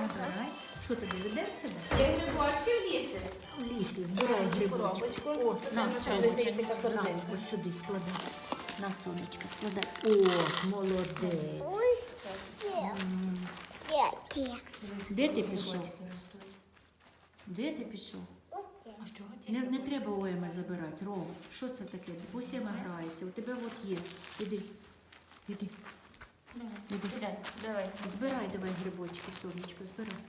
Набирай. Що тобі ведеться? да? Є грибочки в лісі. В лісі, збирай грибочки. О, на, На, от сюди складай. На, сонечко, складай. О, молодець. М. Де ти пішов? Де ти пішов? А що ті? Не, не треба ОМ забирати, Ром. Що це таке? Ось Ема грається. У тебе от є. Іди. Іди. Давай. Збирай давай грибочки, сонечко, збирай.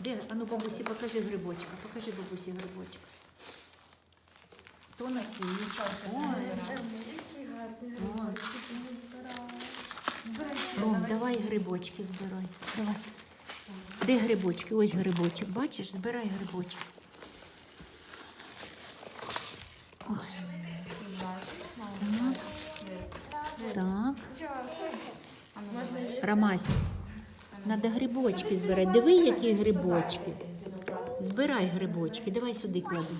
Де? А ну бабусі, покажи грибочка. Покажи бабусі грибочка. То на ой. Ром, давай грибочки збирай. Давай. Де грибочки? Ось грибочок. Бачиш? Збирай грибочки. Ромась, треба грибочки збирати. Диви, які грибочки. Збирай грибочки, давай сюди клади.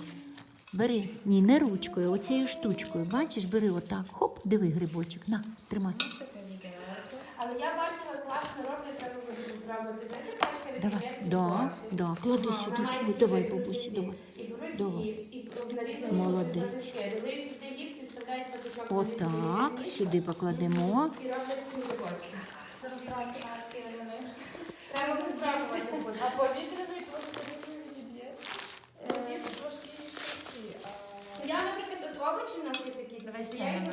Бери. Ні, не ручкою, оцією штучкою. Бачиш, бери отак. Хоп, диви грибочок. На, тримай. Але я бачила, класно роблять, треба зробити. Давай. Да, да. Клади сюди. бути давай, бабусі, давай. Давай. Молодець. патички. Додають туди Треба прибрати. А повітряний просто відіб'є. Я, наприклад, тут овочі на такі, я їх